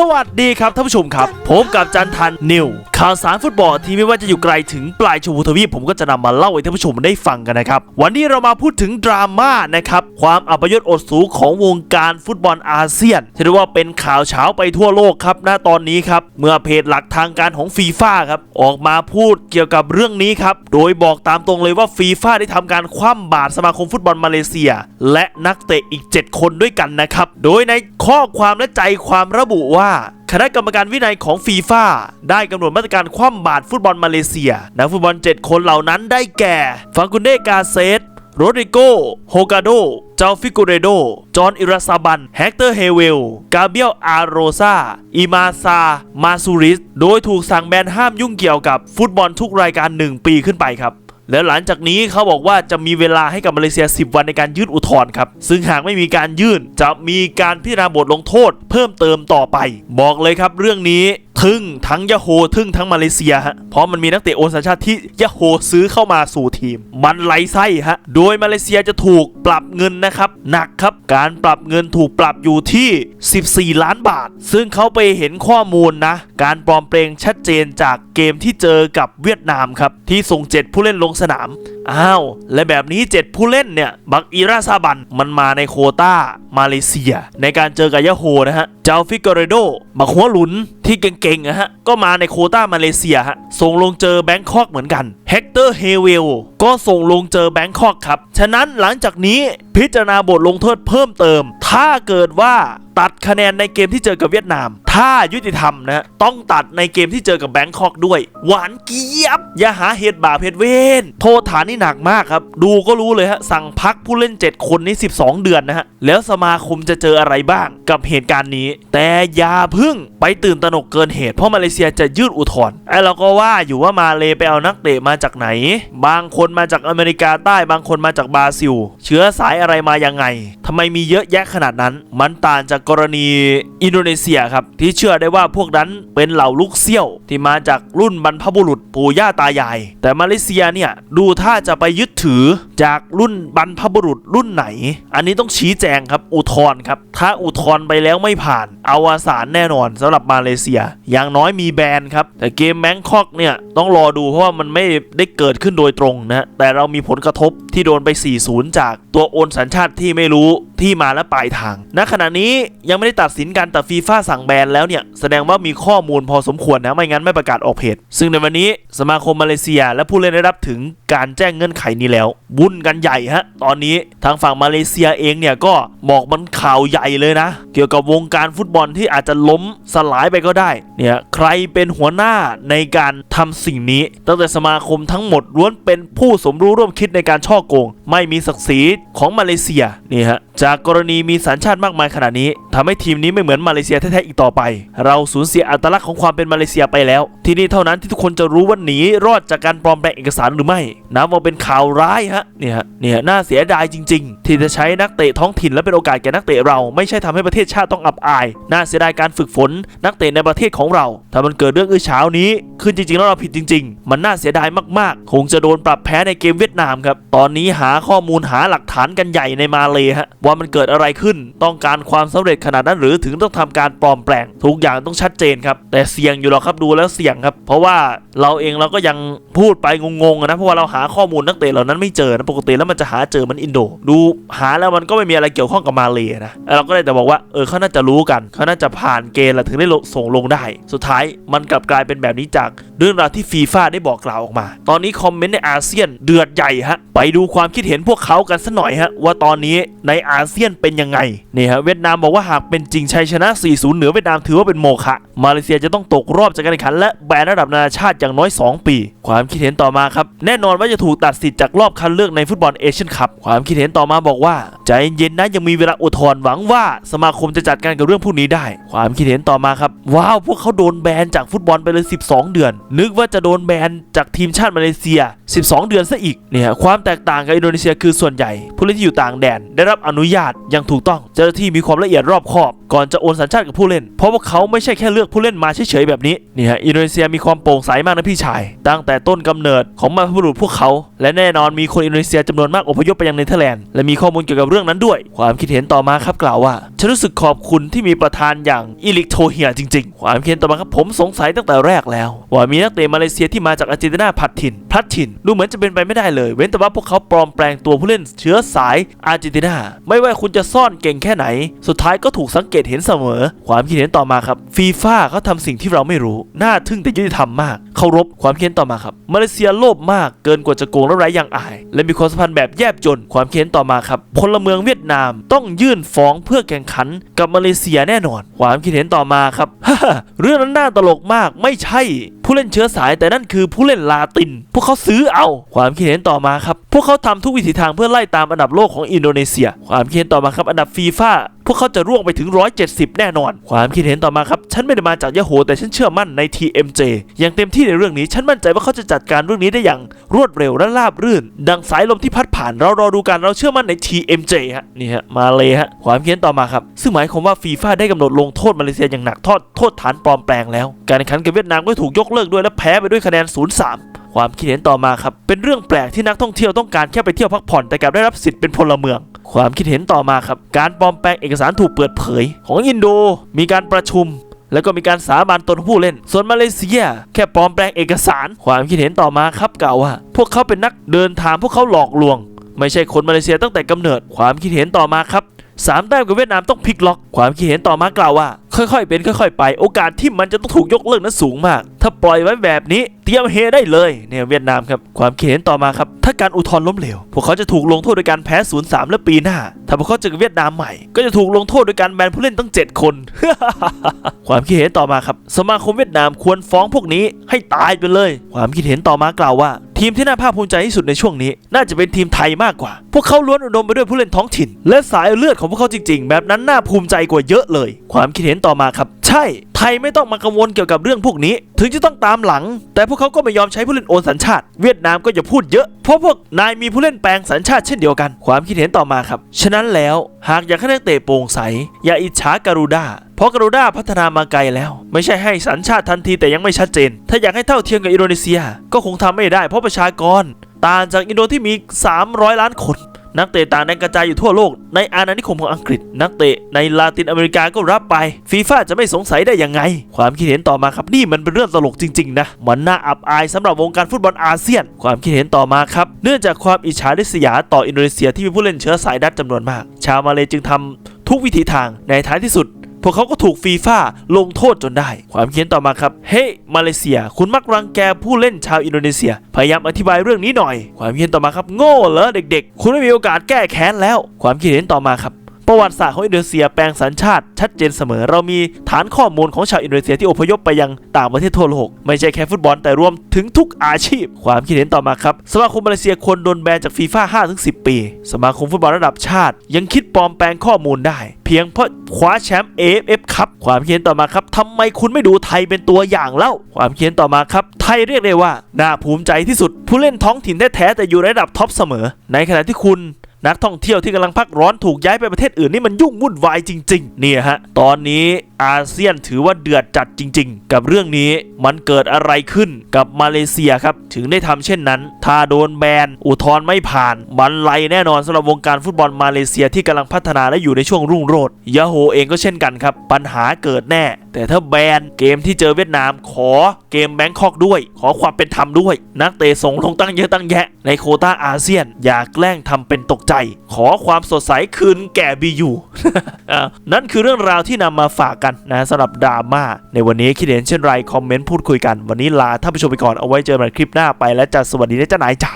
สวัสดีครับท่านผู้ชมครับผมกับจันทันนิวข่าวสารฟุตบอลที่ไม่ว่าจะอยู่ไกลถึงปลายชมพูทวีปผมก็จะนำมาเล่าให้ท่านผู้ชมได้ฟังกันนะครับ วันนี้เรามาพูดถึงดราม่านะครับ ความอัปยศอดสูของวงการฟุตบอลอาเซียนที่เรียกว่าเป็นข่าวเช้าไปทั่วโลกครับณตอนนี้ครับ เมื่อเพจหลักทางการของฟีฟ่าครับออกมาพูดเกี่ยวกับเรื่องนี้ครับโดยบอกตามตรงเลยว่าฟีฟ่าได้ทำการคว่ำบาตรสมาคมฟุตบอลมาเลเซีย และนักเตะอีก 7 คนด้วยกันนะครับโดยในข้อความและใจความระบุว่าคณะกรรมการวินัยของฟีฟ่าได้กำหนดมาตรการคว่ำบาตรฟุตบอลมาเลเซีย นักฟุตบอล 7 คนเหล่านั้นได้แก่ ฟังกุนเดกาเซตโรดริโก โฮกาโด เจ้าฟิกูเรโด จอห์น อิราซาบัน แฮกเตอร์ เฮเวล กาเบียล อาโรซาอิมาซา มาซูริส โดยถูกสั่งแบนห้ามยุ่งเกี่ยวกับฟุตบอลทุกรายการ 1 ปีขึ้นไปครับ แล้วหลังจากนี้เขาบอกว่าจะมีเวลาให้กับมาเลเซีย 10 วันในการยื่นอุทธรณ์ครับ ซึ่งหากไม่มีการยื่นจะมีการพิจารณาบทลงโทษ เพิ่มเติมต่อไป บอกเลยครับเรื่องนี้ ทึ่งทั้งยะโฮทึ่งทั้งมาเลเซียฮะเพราะมันมีนักเตะโอนสัญชาติที่ยะโฮซื้อเข้ามาสู่ทีม มันไหลไส้ฮะโดยมาเลเซียจะถูกปรับเงินนะครับหนักครับการปรับเงินถูกปรับอยู่ที่ 14 ล้านบาท ซึ่งเขาไปเห็นข้อมูลนะ การปลอมเปลงชัดเจนจากเกมที่เจอกับเวียดนามครับที่ส่ง 7 ผู้เล่นลงสนามอ้าวและแบบนี้ 7 ผู้เล่นเนี่ยบักอีราซาบันมันมาในโคต้า มาเลเซีย ในการเจอกับยะโฮนะฮะ เจ้าฟิกเรโดมาหัวหลุนที่เก่งๆนะฮะ ก็มาในโคต้ามาเลเซียฮะ ส่งลงเจอแบงคอกเหมือนกันเฮกเตอร์เฮเวลก็ส่งลงเจอแบงคอกครับ ฉะนั้นหลังจากนี้พิจารณาบทลงโทษเพิ่มเติม ถ้าเกิดว่าตัดคะแนนในเกมที่เจอกับเวียดนาม ถ้ายุติธรรมนะต้องตัดในเกมที่เจอกับแบงคอกด้วย หวานเกียบ อย่าหาเหตุบาปเหตุเวนโทษฐานนี่หนักมากครับ ดูก็รู้เลยฮะ สั่งพักผู้เล่น 7 คนนี้ 12 เดือนนะฮะ แล้วสมาคมจะเจออะไรบ้างกับเหตุการณ์นี้ แต่อย่าพึ่งไปตื่นตระหนกเกินเหตุ เพราะมาเลเซียจะยื่นอุทธรณ์ไอ้เราก็ว่าอยู่ว่ามาเลไปเอานักเตะมาจากไหน บางคนมาจากอเมริกาใต้บางคนมาจากบราซิล เชื้อสายอะไรมายังไงทำไมมีเยอะแยะขนาดนั้น มันต่างจากกรณีอินโดนีเซียครับที่เชื่อได้ว่าพวกนั้นเป็นเหล่าลูกเซี่ยว ที่มาจากรุ่นบรรพบุรุษปู่ย่าตายาย แต่มาเลเซียเนี่ยดูท่าจะไปยึดถือ จากรุ่นบรรพบุรุษรุ่นไหน อันนี้ต้องชี้แจงครับอุทธร์ครับ ถ้าอุทธร์ไปแล้วไม่ผ่านอวสานแน่นอนสำหรับมาเลเซีย อย่างน้อยมีแบนครับ แต่เกมแมงคอกเนี่ยต้องรอดูเพราะว่ามันไม่ได้เกิดขึ้นโดยตรงนะ แต่เรามีผลกระทบที่โดนไป 4-0 จากตัวโอนสัญชาติที่ไม่รู้ที่มาและปลายทาง ณ ขณะนี้ยังไม่ได้ตัดสินกันแต่ฟีฟ่าสั่งแบนแล้วเนี่ย แสดงว่ามีข้อมูลพอสมควรนะ ไม่งั้นไม่ประกาศออกเพจ ซึ่งในวันนี้สมาคมมาเลเซีย และผู้เล่นได้รับถึงการแจ้งเงื่อนไขนี้แล้วบุญกันใหญ่ฮะตอนนี้ทางฝั่งมาเลเซียเองเนี่ยก็บอกมันข่าวใหญ่เลยนะ เกี่ยวกับวงการฟุตบอลที่อาจจะล้มสลายไปก็ได้เนี่ยใครเป็นหัวหน้าในการทำสิ่งนี้ ตั้งแต่สมาคมทั้งหมดล้วนเป็นผู้สมรู้ร่วมคิดในการช่อโกง ไม่มีศักดิ์ศรีของมาเลเซียนี่ฮะจากกรณีมีสัญชาติมากมายขนาดนี้ทำให้ทีมนี้ไม่เหมือนมาเลเซียแท้ๆอีกต่อไป เราสูญเสียอัตลักษณ์ของความเป็นมาเลเซียไปแล้ว ที่นี่เท่านั้นที่ทุกคนจะรู้ว่าหนีรอดจากการปลอมแปลงเอกสารหรือไม่นับว่าเป็นข่าวร้ายฮะเนี่ยเนี่ยน่าเสียดายจริง ๆ ที่จะใช้นักเตะท้องถิ่นและเป็นโอกาสแก่นักเตะเราไม่ใช่ทำให้ประเทศชาติต้องอับอาย น่าเสียดายการฝึกฝน นักเตะในประเทศของเรา ถ้ามันเกิดเรื่องอื้อฉาวนี้ขึ้นจริงๆแล้วเราผิดจริง ๆ มันน่าเสียดายมากๆ คงจะโดนปรับแพ้ในเกมเวียดนามครับตอนนี้หาข้อมูลหาหลักฐานกันใหญ่ในมาเลยฮะว่ามันเกิดอะไรขึ้นต้องการความสำเร็จขนาดนั้นหรือถึงต้องทำการปลอมแปลง ทุกอย่างต้องชัดเจนครับแต่เสี่ยงอยู่หรอกครับดูแล้วเสี่ยงครับ เพราะว่าเราเองเราก็ยังพูดไปงงๆนะเพราะว่าเราหาข้อมูลนักเตะเหล่านั้นไม่เจอนะปกติแล้วมันจะหาเจอมันอินโด ดูหาแล้วมันก็ไม่มีอะไรเกี่ยวข้องกับมาเลยนะเราก็เลยแต่บอกว่าเออเขาน่าจะรู้กันเขาน่าจะผ่านเกณฑ์แล้วถึงได้ส่งลงได้ สุดท้ายมันกลับกลายเป็นแบบนี้จากเรื่องราวที่ฟีฟ่าได้บอกกล่าวออกมา ตอนนี้คอมเมนต์ในอาเซียนเดือดใหญ่ฮะไปดูความคิดเห็นพวกเขากันสัหน่อยฮะว่าตอนนี้ในอาเซียนเป็นยังไงนี่ฮะเวียดนามบอกว่าหากเป็นจริงชัยชนะ 4-0 เหนือเวียดนามถือว่าเป็นโมฆะมาเลเซียจะต้องตกรอบจากการแข่งขัน และแบนระดับนานาชาติอย่างน้อย 2 ปี ความคิดเห็นต่อมาครับแน่นอนว่าจะถูกตัดสิทธิ์จากรอบคัดเลือกในฟุตบอลเอเชียนคัพความคิดเห็นต่อมาบอกว่า ใจเย็นนะยังมีเวลาอุทธรณ์หวังว่าสมาคมจะจัดการกับเรื่องพวกนี้ได้ ความคิดเห็นต่อมาครับ ว้าวพวกเขาโดนแบนจากฟุตบอลไปเลย 12 เดือน นึกว่าจะโดนแบนจากทีมชาติมาเลเซีย 12 เดือนซะอีกเนี่ยความแตกต่างกับอินโดนีเซียคือส่วนใหญ่ ผู้เล่นที่อยู่ต่างแดน ได้รับอนุญาตอย่างถูกต้องเจ้าหน้าที่มีความละเอียดรอบคอบก่อนจะโอนสัญชาติกับผู้เล่น เพราะว่าเขาไม่ใช่แค่เลือกผู้เล่นมาเฉยๆแบบนี้นี่ฮะอินโดนีเซียมีความโปร่งใสมากนะพี่ชาย ตั้งแต่ต้นกำเนิดของบรรพบุรุษพวกเขา และแน่นอนมีคนอินโดนีเซียจำนวนมากอพยพไปยังเนเธอร์แลนด์และมีข้อมูลเกี่ยวกับเรื่องนั้นด้วย ความคิดเห็นต่อมาครับกล่าวว่าฉันรู้สึกขอบคุณที่มีประธานอย่างอิลิกโทเฮียจริงๆ ความคิดเห็นต่อมาครับผมสงสัยตั้งแต่แรกแล้ว ว่ามีนักเตะมาเลเซียที่มาจากอาร์เจนตินาผัดถิ่นพลัดถิ่นดูเหมือนจะเป็นไปไม่ได้เลย เว้นแต่ว่าพวกเขาปลอมแปลงตัวผู้เล่นเชื้อสายอาร์เจนตินาไม่ว่าคุณจะซ่อนเก่งแค่ไหน สุดท้ายก็ถูกสังเกตเห็นเสมอ ความคิดเห็นต่อมาครับฟีฟ่าเขาทำสิ่งที่เราไม่รู้น่าทึ่งแต่ยุติธรรมมากเคารพความคิดเห็นต่อมาครับมาเลเซียโลภมากเกินกว่าจะโกงและไร้ยางอาย และมีความสัมพันธ์แบบแยบจน ความคิดเห็นต่อมาครับพลเมืองเวียดนามต้องยื่นฟ้องเพื่อแข่งขันกับมาเลเซียแน่นอน ความคิดเห็นต่อมาครับ เรื่องนั้นน่าตลกมากไม่ใช่ ผู้เล่นเชื้อสายแต่นั่นคือผู้เล่นลาติน พวกเขาซื้อเอาความคิดเห็นต่อมาครับพวกเขาทำทุกวิถีทางเพื่อไล่ตามอันดับโลกของอินโดนีเซีย ความคิดเห็นต่อมาครับอันดับฟีฟ่าพวกเขาจะร่วงไปถึง 170 แน่นอน ความคิดเห็นต่อมาครับ ฉันไม่ได้มาจากยะโฮแต่ฉันเชื่อมั่นใน TMJ อย่างเต็มที่ในเรื่องนี้ ฉันมั่นใจว่าเขาจะจัดการเรื่องนี้ได้อย่างรวดเร็วและราบรื่น ดังสายลมที่พัดผ่านเรารอดูกันเราเชื่อมั่นใน TMJ ฮะนี่ฮะมาเลยฮะความคิดเห็นต่อมาครับ ซึ่งหมายความว่าฟีฟ่าได้กำหนดลงโทษมาเลเซียอย่างหนักโทษโทษฐานปลอมแปลงแล้ว การแข่งขันกับเวียดนามก็ถูกยกเลิกด้วยและแพ้ไปด้วยคะแนน 0-3 ความคิดเห็นต่อมาครับ เป็นเรื่องแปลกที่นักท่องเที่ยวต้องการแค่ไปเที่ยวพักผ่อนแต่กลับได้รับสิทธิ์เป็นพลเมือง ความคิดเห็นต่อมาครับ การปลอมแปลงเอกสารถูกเปิดเผย ของอินโด มีการประชุมแล้วก็มีการสาบานตนผู้เล่น ส่วนมาเลเซีย แค่ปลอมแปลงเอกสาร ความคิดเห็นต่อมาครับกล่าวว่า พวกเขาเป็นนักเดินทางพวกเขาหลอกลวง ไม่ใช่คนมาเลเซียตั้งแต่กำเนิด ความคิดเห็นต่อมาครับสามแต้มกับเวียดนามต้องพลิกล็อก ความคิดเห็นต่อมากล่าวว่า ค่อยๆ เป็นค่อย ๆ ไป โอกาสที่มันจะต้องถูกยกเลิกนั้นสูงมาก ถ้าปล่อยไว้แบบนี้เตรียมเฮได้เลยเนี่ยเวียดนามครับความคิดเห็นต่อมาครับถ้าการอุทธรณ์ล้มเหลว พวกเขาจะถูกลงโทษโดยการแพ้0-3และปีหน้า ถ้าพวกเขาเจอเวียดนามใหม่ก็จะถูกลงโทษโดยการแบนผู้เล่นตั้ง 7 คน ความคิดเห็นต่อมาครับ สมาคมเวียดนามควรฟ้องพวกนี้ให้ตายไปเลย ความคิดเห็นต่อมากล่าวว่า ทีมที่น่าภาคภูมิใจที่สุดในช่วงนี้ น่าจะเป็นทีมไทยมากกว่า พวกเขาล้วนอุดมไปด้วยผู้เล่นท้องถิ่น และสายเลือดของพวกเขาจริง ๆ แบบนั้นน่าภูมิใจกว่าเยอะเลย ความคิดเห็นต่อมาครับ ใช่ ไทยไม่ต้องมากังวลเกี่ยวกับเรื่องพวกนี้ ถึงจะต้องตามหลัง แต่พวกเขาก็ไม่ยอมใช้ผู้เล่นโอนสัญชาติ เวียดนามก็อย่าพูดเยอะ เพราะพวกนายมีผู้เล่นแปลงสัญชาติเช่นเดียวกัน ความคิดเห็นต่อมาครับ ฉะนั้นแล้วหากอยากให้นักเตะโปร่งใส อย่าอิจฉาการูด้าเพราะการูด้าพัฒนามาไกลแล้ว ไม่ใช่ให้สัญชาติทันทีแต่ยังไม่ชัดเจน ถ้าอยากให้เท่าเทียมกับอินโดนีเซีย ก็คงทำไม่ได้เพราะประชากร ต่างจากอินโดที่มี 300 ล้านคน นักเตะต่างแดนกระจายอยู่ทั่วโลก ในอาณานิคมของอังกฤษ นักเตะในลาตินอเมริกาก็รับไปฟีฟ่าจะไม่สงสัยได้ยังไง ความคิดเห็นต่อมาครับนี่มันเป็นเรื่องตลกจริงๆนะมันน่าอับอายสำหรับวงการฟุตบอลอาเซียน ความคิดเห็นต่อมาครับเนื่องจากความอิจฉาริษยาต่ออินโดนีเซียที่มีผู้เล่นเชื้อสายดัตช์จำนวนมาก ชาวมาเลยจึงทำทุกวิถีทางในท้ายที่สุด พวกเขาก็ถูกฟีฟ่าลงโทษจนได้ ความเขียนต่อมาครับ เฮ้ยมาเลเซีย คุณมักรังแกผู้เล่นชาวอินโดนีเซีย พยายามอธิบายเรื่องนี้หน่อย ความเขียนต่อมาครับ โง่เหรอเด็ก ๆ คุณไม่มีโอกาสแก้แค้นแล้ว ความคิดเห็นต่อมาครับ ประวัติศาสตร์ของอินโดนีเซียแปลงสัญชาติชัดเจนเสมอ เรามีฐานข้อมูลของชาวอินโดนีเซียที่อพยพไปยังต่างประเทศทั่วโลก ไม่ใช่แค่ฟุตบอลแต่รวมถึงทุกอาชีพ ความคิดเห็นต่อมาครับ สมาคมมาเลเซียควรโดนแบนจากฟีฟ่า5-10 ปี สมาคมฟุตบอลระดับชาติ ยังคิดปลอมแปลงข้อมูลได้ เพียงเพราะคว้าแชมป์ AFF ครับความคิดเห็นต่อมาครับทำไมคุณไม่ดูไทยเป็นตัวอย่างเล่า ความคิดเห็นต่อมาครับไทยเรียกได้ว่าน่าภูมิใจที่สุดผู้เล่นท้องถิ่นแท้ๆแต่อยู่ระดับท็อปเสมอ ในขณะที่คุณ นักท่องเที่ยวที่กำลังพักร้อนถูกย้ายไปประเทศอื่นนี่มันยุ่งวุ่นวายจริง ๆ เนี่ยฮะ ตอนนี้อาเซียนถือว่าเดือดจัดจริง ๆ กับเรื่องนี้มันเกิดอะไรขึ้นกับมาเลเซียครับ ถึงได้ทำเช่นนั้น ถ้าโดนแบน อุทธรณ์ไม่ผ่านบันไลแน่นอนสำหรับวงการฟุตบอลมาเลเซียที่กำลังพัฒนาและอยู่ในช่วงรุ่งโรจน์ยาโฮเองก็เช่นกันครับ ปัญหาเกิดแน่ แต่ถ้าแบนเกมที่เจอเวียดนามขอเกมแบงคอกด้วย ขอความเป็นธรรมด้วย นักเตะส่งลงตั้งเยอะตั้งแยะ ในโคต้าอาเซียนอย่าแกล้งทำเป็นตกใจขอความสดใสคืนแก่บียูอะนั่นคือเรื่องราวที่นำมาฝากกันนะสำหรับดราม่าในวันนี้คิดเห็นเช่นไรคอมเมนต์พูดคุยกัน วันนี้ลาท่านผู้ชมไปก่อนเอาไว้เจอกันคลิปหน้าไปและจะสวัสดีนะเจ้านายจ๋า